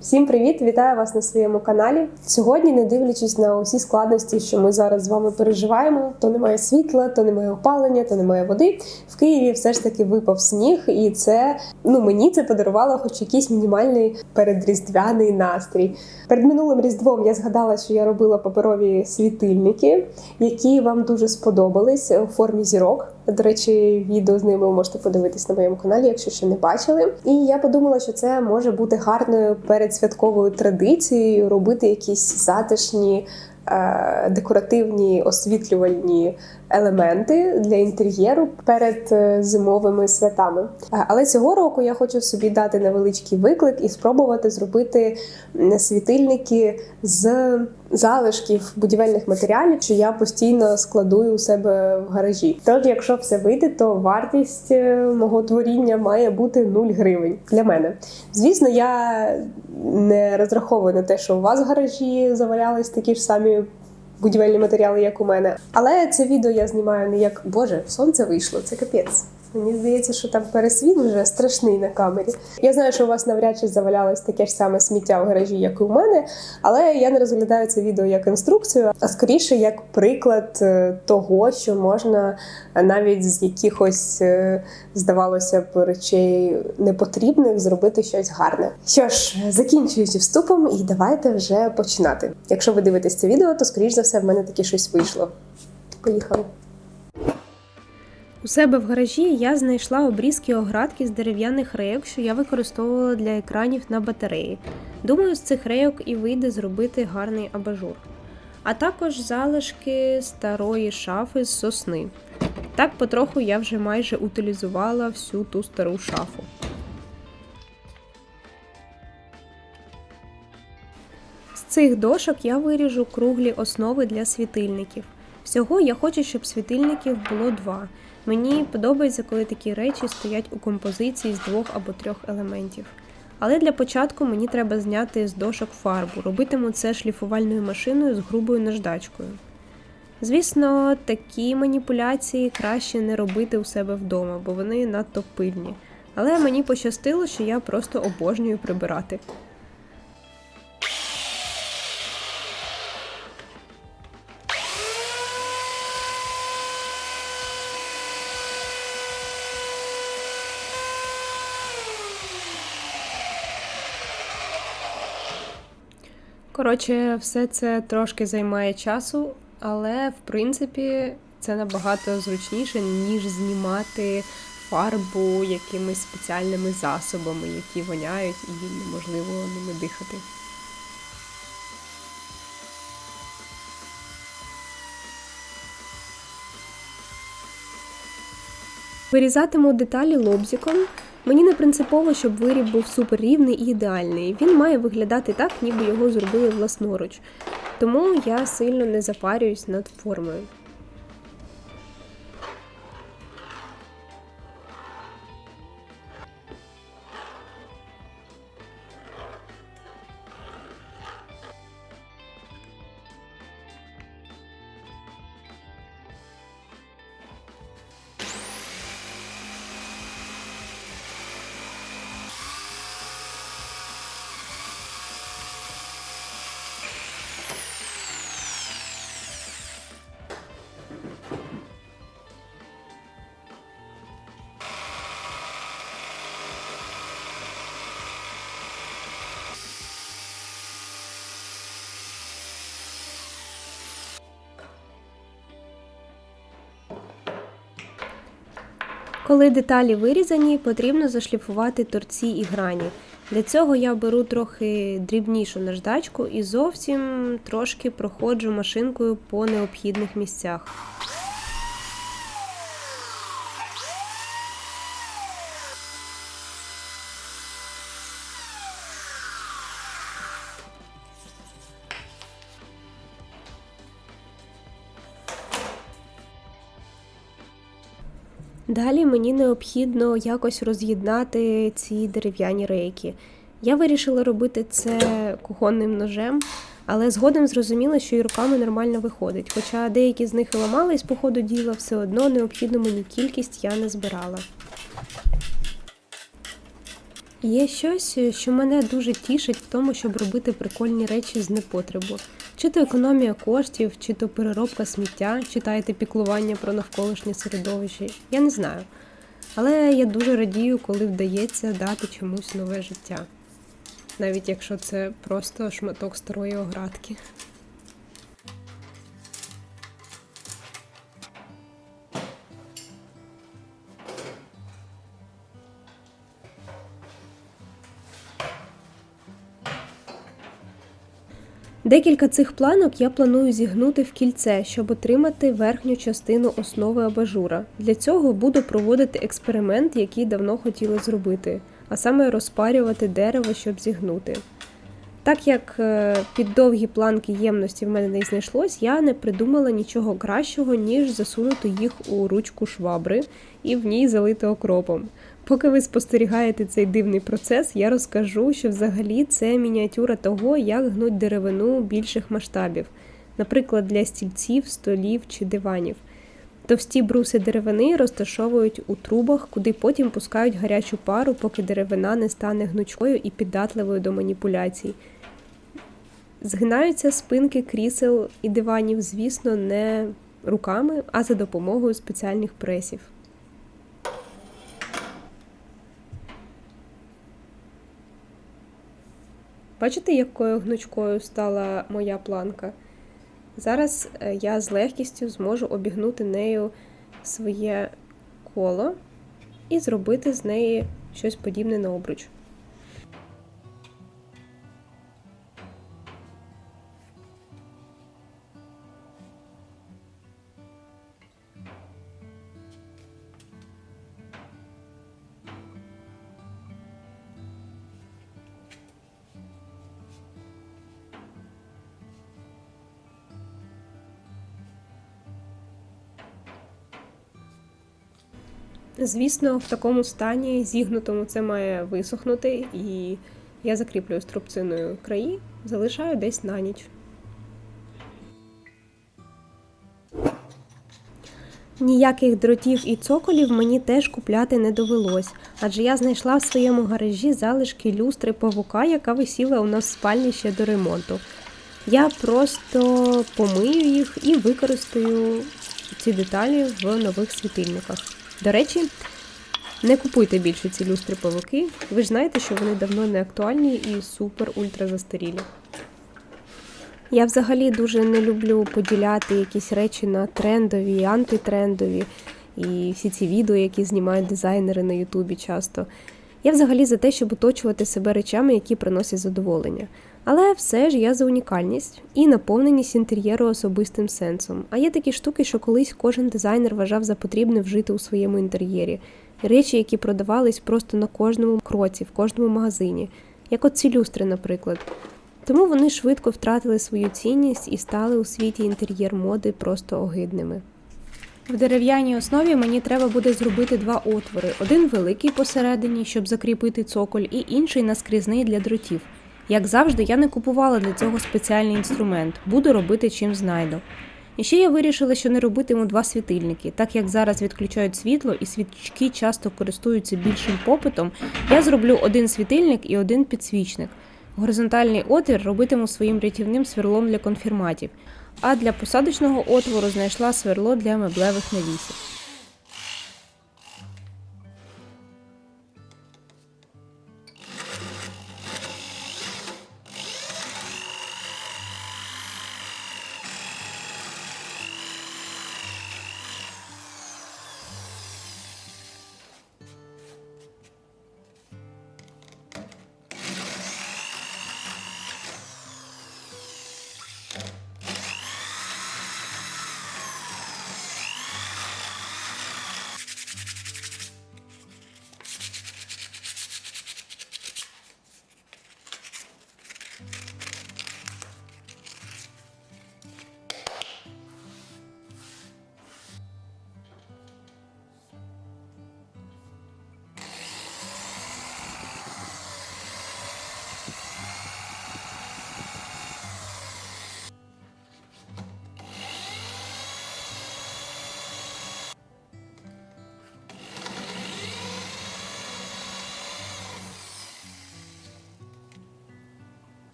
Всім привіт! Вітаю вас на своєму каналі. Сьогодні, не дивлячись на усі складності, що ми зараз з вами переживаємо, то немає світла, то немає опалення, то немає води. В Києві все ж таки випав сніг, і це ну мені це подарувало хоч якийсь мінімальний передріздвяний настрій. Перед минулим різдвом я згадала, що я робила паперові світильники, які вам дуже сподобались у формі зірок. До речі, відео з ними ви можете подивитись на моєму каналі, якщо ще не бачили. І я подумала, що це може бути гарною передсвятковою традицією робити якісь затишні. Е, Декоративні освітлювальні елементи для інтер'єру перед е, зимовими святами. Е, Але цього року я хочу собі дати невеличкий виклик і спробувати зробити світильники з залишків будівельних матеріалів, що я постійно складую у себе в гаражі. Тож, якщо все вийде, то вартість мого творіння має бути 0 гривень для мене. Звісно, я не розраховую на те, що у вас в гаражі завалялись такі ж самі. Будівельні матеріали, як у мене, але це відео я знімаю не як Боже, сонце вийшло, це капець. Мені здається, що там пересвіт вже страшний на камері. Я знаю, що у вас навряд чи завалялось таке ж саме сміття в гаражі, як і у мене, але я не розглядаю це відео як інструкцію, а скоріше як приклад е, того, що можна навіть з якихось, е, здавалося б, речей непотрібних зробити щось гарне. Що ж, закінчуючи вступом, і давайте вже починати. Якщо ви дивитесь це відео, то скоріш за все в мене таке щось вийшло. Поїхали. У себе в гаражі я знайшла обрізки оградки з дерев'яних рейок, що я використовувала для екранів на батареї. Думаю, з цих рейок і вийде зробити гарний абажур. А також залишки старої шафи з сосни. Так потроху я вже майже утилізувала всю ту стару шафу. З цих дошок я виріжу круглі основи для світильників. Всього я хочу, щоб світильників було два. Мені подобається, коли такі речі стоять у композиції з двох або трьох елементів. Але для початку мені треба зняти з дошок фарбу. Робитиму це шліфувальною машиною з грубою наждачкою. Звісно, такі маніпуляції краще не робити у себе вдома, бо вони надто пильні. Але мені пощастило, що я просто обожнюю прибирати. Коротше, все це трошки займає часу, але в принципі це набагато зручніше, ніж знімати фарбу якимись спеціальними засобами, які воняють і неможливо ними дихати. Вирізатиму деталі лобзиком. Мені не принципово, щоб виріб був супер рівний і ідеальний. Він має виглядати так, ніби його зробили власноруч. Тому я сильно не запарююсь над формою. Коли деталі вирізані, потрібно зашліфувати торці і грані. Для цього я беру трохи дрібнішу наждачку і зовсім трошки проходжу машинкою по необхідних місцях. Далі мені необхідно якось роз'єднати ці дерев'яні рейки. Я вирішила робити це кухонним ножем, але згодом зрозуміла, що і руками нормально виходить. Хоча деякі з них і ламались по ходу діла, все одно необхідну мені кількість я не збирала. Є щось, що мене дуже тішить в тому, щоб робити прикольні речі з непотребу. Чи то економія коштів, чи то переробка сміття, чи та піклування про навколишнє середовище. Я не знаю. Але я дуже радію, коли вдається дати чомусь нове життя. Навіть якщо це просто шматок старої оградки. Декілька цих планок я планую зігнути в кільце, щоб отримати верхню частину основи абажура. Для цього буду проводити експеримент, який давно хотіла зробити, а саме розпарювати дерево, щоб зігнути. Так як е, під довгі планки ємності в мене не знайшлось, я не придумала нічого кращого, ніж засунути їх у ручку швабри і в ній залити окропом. Поки ви спостерігаєте цей дивний процес, я розкажу, що взагалі це мініатюра того, як гнуть деревину більших масштабів, наприклад, для стільців, столів чи диванів. Товсті бруси деревини розташовують у трубах, куди потім пускають гарячу пару, поки деревина не стане гнучкою і піддатливою до маніпуляцій. Згинаються спинки крісел і диванів, звісно, не руками, а за допомогою спеціальних пресів. Бачите, якою гнучкою стала моя планка? Зараз е, я з легкістю зможу обігнути нею своє коло і зробити з неї щось подібне на обруч. Звісно, в такому стані зігнутому це має висохнути, і я закріплюю струбциною краї, залишаю десь на ніч. Ніяких дротів і цоколів мені теж купляти не довелось, адже я знайшла в своєму гаражі залишки люстри павука, яка висіла у нас в спальні ще до ремонту. Я просто помию їх і використаю ці деталі в нових світильниках. До речі, не купуйте більше ці люстри павуки. Ви ж знаєте, що вони давно не актуальні і супер-ультра застарілі. Я взагалі дуже не люблю поділяти якісь речі на трендові і антитрендові, і всі ці відео, які знімають дизайнери на Ютубі часто. Я взагалі за те, щоб оточувати себе речами, які приносять задоволення. Але все ж я за унікальність і наповненість інтер'єру особистим сенсом. А є такі штуки, що колись кожен дизайнер вважав за потрібне вжити у своєму інтер'єрі. Речі, які продавались просто на кожному кроці, в кожному магазині, як от ці люстри, наприклад. Тому вони швидко втратили свою цінність і стали у світі інтер'єр моди просто огидними. В дерев'яній основі мені треба буде зробити два отвори: один великий посередині, щоб закріпити цоколь, і інший наскрізний для дротів. Як завжди, я не купувала для цього спеціальний інструмент, буду робити чим знайду. І ще я вирішила, що не робитиму два світильники, так як зараз відключають світло і свічки часто користуються більшим попитом, я зроблю один світильник і один підсвічник. Горизонтальний отвір робитиму своїм рятівним сверлом для конфірматів, а для посадочного отвору знайшла сверло для меблевих навісів.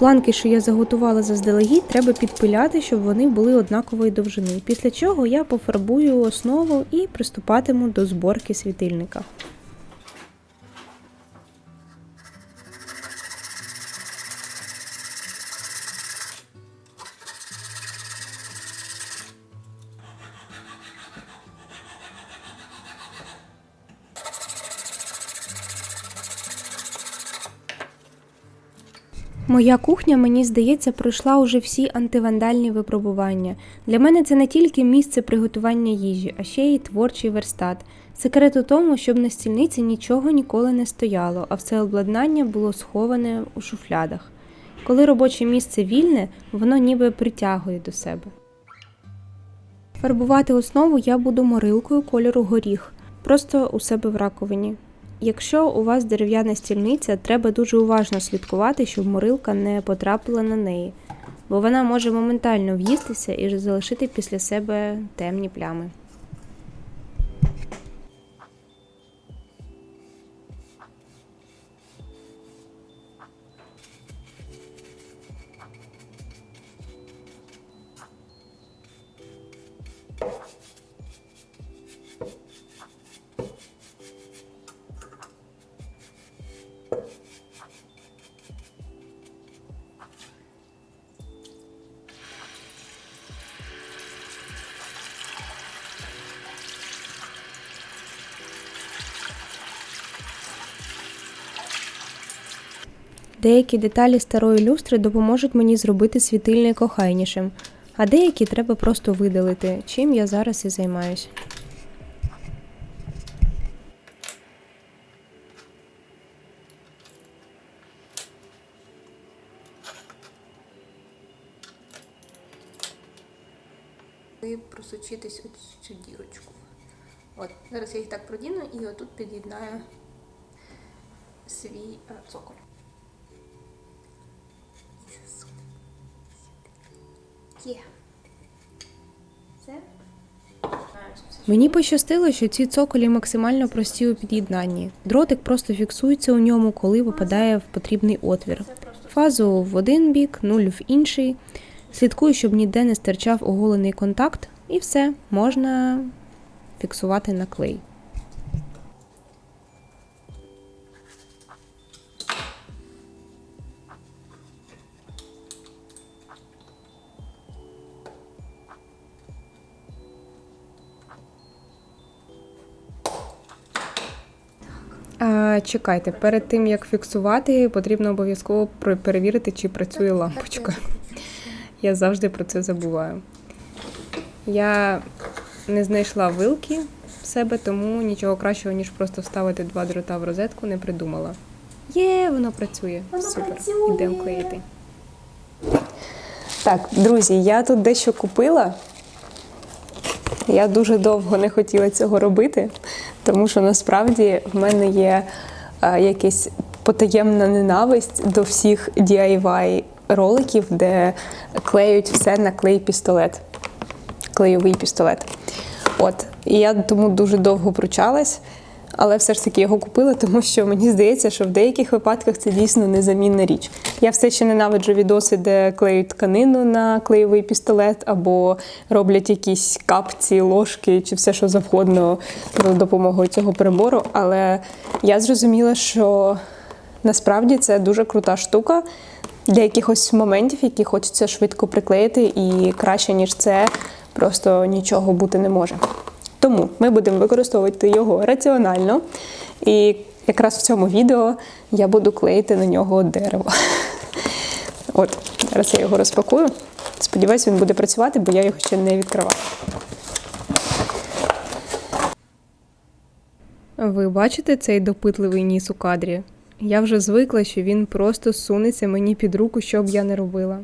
Планки, що я заготувала заздалегідь, треба підпиляти, щоб вони були однакової довжини. Після чого я пофарбую основу і приступатиму до зборки світильника. Моя кухня, мені здається, пройшла уже всі антивандальні випробування. Для мене це не тільки місце приготування їжі, а ще й творчий верстат. Секрет у тому, щоб на стільниці нічого ніколи не стояло, а все обладнання було сховане у шуфлядах. Коли робоче місце вільне, воно ніби притягує до себе. Фарбувати основу я буду морилкою кольору горіх, просто у себе в раковині. Якщо у вас дерев'яна стільниця, треба дуже уважно слідкувати, щоб морилка не потрапила на неї, бо вона може моментально в'їстися і залишити після себе темні плями. Деякі деталі старої люстри допоможуть мені зробити світильник охайнішим, а деякі треба просто видалити, чим я зараз і займаюсь. і просочитись ось цю дірочку. От, зараз я їх так продіну і отут під'єднаю свій е, цоколь. Мені пощастило, що ці цоколі максимально прості у під'єднанні. Дротик просто фіксується у ньому, коли випадає в потрібний отвір. Фазу в один бік, нуль в інший. Слідкую, щоб ніде не стирчав оголений контакт, і все, можна фіксувати на клей. Чекайте, перед тим як фіксувати, потрібно обов'язково перевірити, чи працює лампочка. Я завжди про це забуваю. Я не знайшла вилки в себе, тому нічого кращого, ніж просто вставити два дрота в розетку, не придумала. Є, воно працює. Супер. Ідемо клеїти. Так, друзі, я тут дещо купила. Я дуже довго не хотіла цього робити, тому що насправді в мене є е, якась потаємна ненависть до всіх DIY роликів, де клеють все на клей-пістолет. Клейовий пістолет. От. І я тому дуже довго пручалась, але все ж таки його купила, тому що мені здається, що в деяких випадках це дійсно незамінна річ. Я все ще ненавиджу відоси, де клеють тканину на клеєвий пістолет, або роблять якісь капці, ложки чи все, що завгодно за допомогою цього прибору. Але я зрозуміла, що насправді це дуже крута штука для якихось моментів, які хочеться швидко приклеїти, і краще, ніж це, просто нічого бути не може. Тому ми будемо використовувати його раціонально. І якраз в цьому відео я буду клеїти на нього дерево. От, зараз я його розпакую. Сподіваюсь, він буде працювати, бо я його ще не відкривала. Ви бачите цей допитливий ніс у кадрі? Я вже звикла, що він просто сунеться мені під руку, що б я не робила.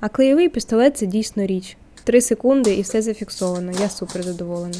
А клеєвий пістолет це дійсно річ. Три секунди і все зафіксовано. Я супер задоволена.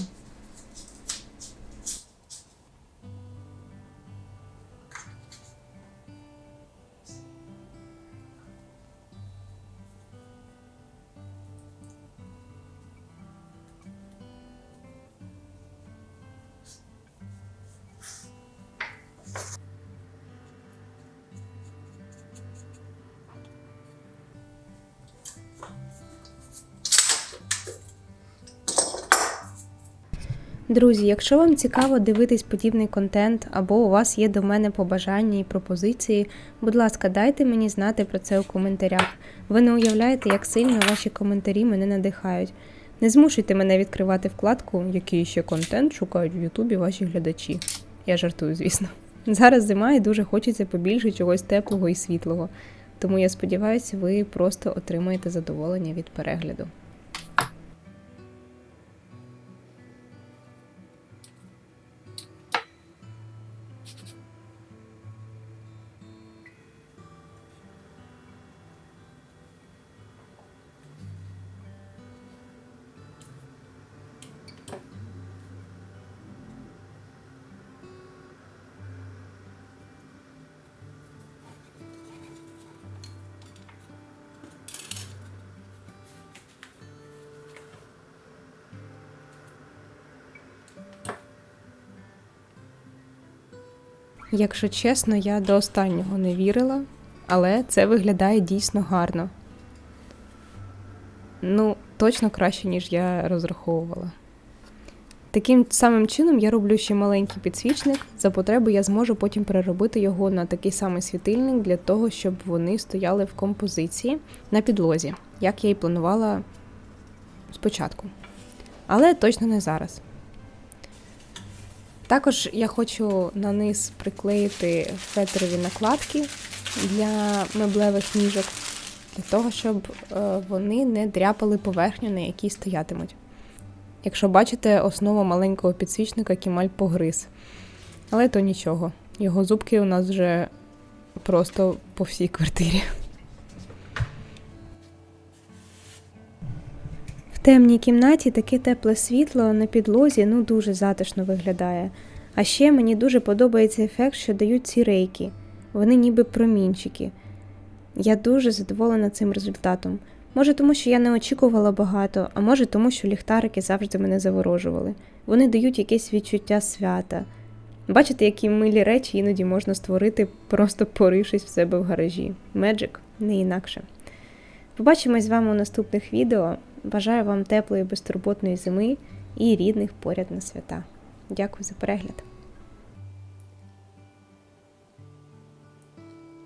Друзі, якщо вам цікаво дивитись подібний контент, або у вас є до мене побажання і пропозиції, будь ласка, дайте мені знати про це у коментарях. Ви не уявляєте, як сильно ваші коментарі мене надихають. Не змушуйте мене відкривати вкладку, який ще контент шукають в Ютубі ваші глядачі. Я жартую, звісно. Зараз зима і дуже хочеться побільше чогось теплого і світлого. Тому я сподіваюся, ви просто отримаєте задоволення від перегляду. Якщо чесно, я до останнього не вірила, але це виглядає дійсно гарно. Ну, точно краще, ніж я розраховувала. Таким самим чином я роблю ще маленький підсвічник. За потреби я зможу потім переробити його на такий самий світильник для того, щоб вони стояли в композиції на підлозі, як я і планувала спочатку. Але точно не зараз. Також я хочу на низ приклеїти фетрові накладки для меблевих ніжок, для того, щоб е, вони не дряпали поверхню, на якій стоятимуть. Якщо бачите, основа маленького підсвічника кімаль погриз. Але то нічого. Його зубки у нас вже просто по всій квартирі. Темній кімнаті таке тепле світло на підлозі ну дуже затишно виглядає. А ще мені дуже подобається ефект, що дають ці рейки. Вони ніби промінчики. Я дуже задоволена цим результатом. Може, тому що я не очікувала багато, а може тому, що ліхтарики завжди мене заворожували. Вони дають якесь відчуття свята. Бачите, які милі речі іноді можна створити, просто порившись в себе в гаражі. Меджик не інакше. Побачимось з вами у наступних відео. Бажаю вам теплої, безтурботної зими і рідних поряд на свята. Дякую за перегляд.